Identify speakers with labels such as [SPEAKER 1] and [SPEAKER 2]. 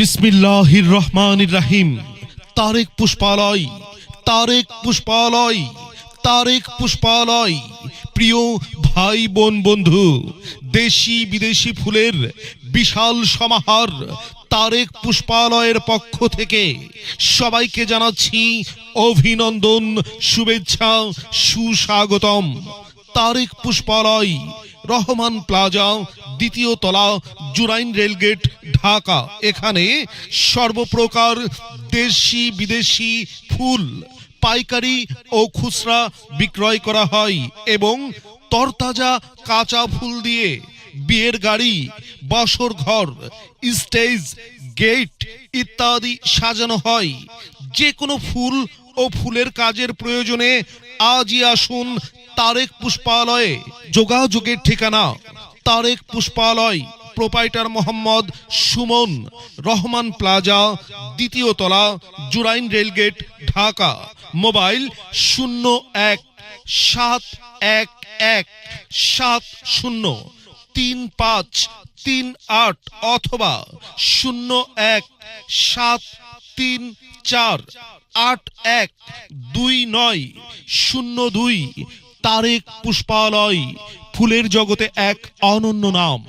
[SPEAKER 1] বিসমিল্লাহির রহমানির রাহিম। তারেক পুষ্পালয় তারেক পুষ্পালয় তারেক পুষ্পালয়। প্রিয় ভাই, বোন, বন্ধু, দেশি, বিদেশি ফুলের বিশাল সমাহার তারেক পুষ্পালয়ের পক্ষ থেকে সবাইকে জানাচ্ছি অভিনন্দন, শুভেচ্ছা, সুস্বাগতম। তারেক পুষ্পালয়, রহমান প্লাজা দ্বিতীয় তলা জুরাইন রেলগেট ঢাকা। এখানে সর্বপ্রকার দেশি, বিদেশি ফুল, পাইকারি ও খুচরা বিক্রয় করা হয় এবং তরতাজা কাঁচা ফুল দিয়ে বিয়ের গাড়ি, বাসর ঘর, স্টেজ, গেট ইত্যাদি সাজানো হয়। যে কোনো ফুল ও ফুলের কাজের প্রয়োজনে আজই আসুন তারেক পুষ্পালয়ে। যোগাযোগের ঠিকানা তারেক পুষ্পালয়, প্রোপাইটার মোহাম্মদ সুমন, রহমান প্লাজা, দ্বিতীয় তলা, জুরাইন রেলগেট, ঢাকা। মোবাইল শূন্য এক, সাত এক এক, সাত শূন্য, তিন পাঁচ, তিন আট, অথবা শূন্য এক, সাত তিন চার, আট এক, দুই নয়, শূন্য দুই, তারেক পুষ্পালয় ফুলের জগতে এক অনন্য নাম।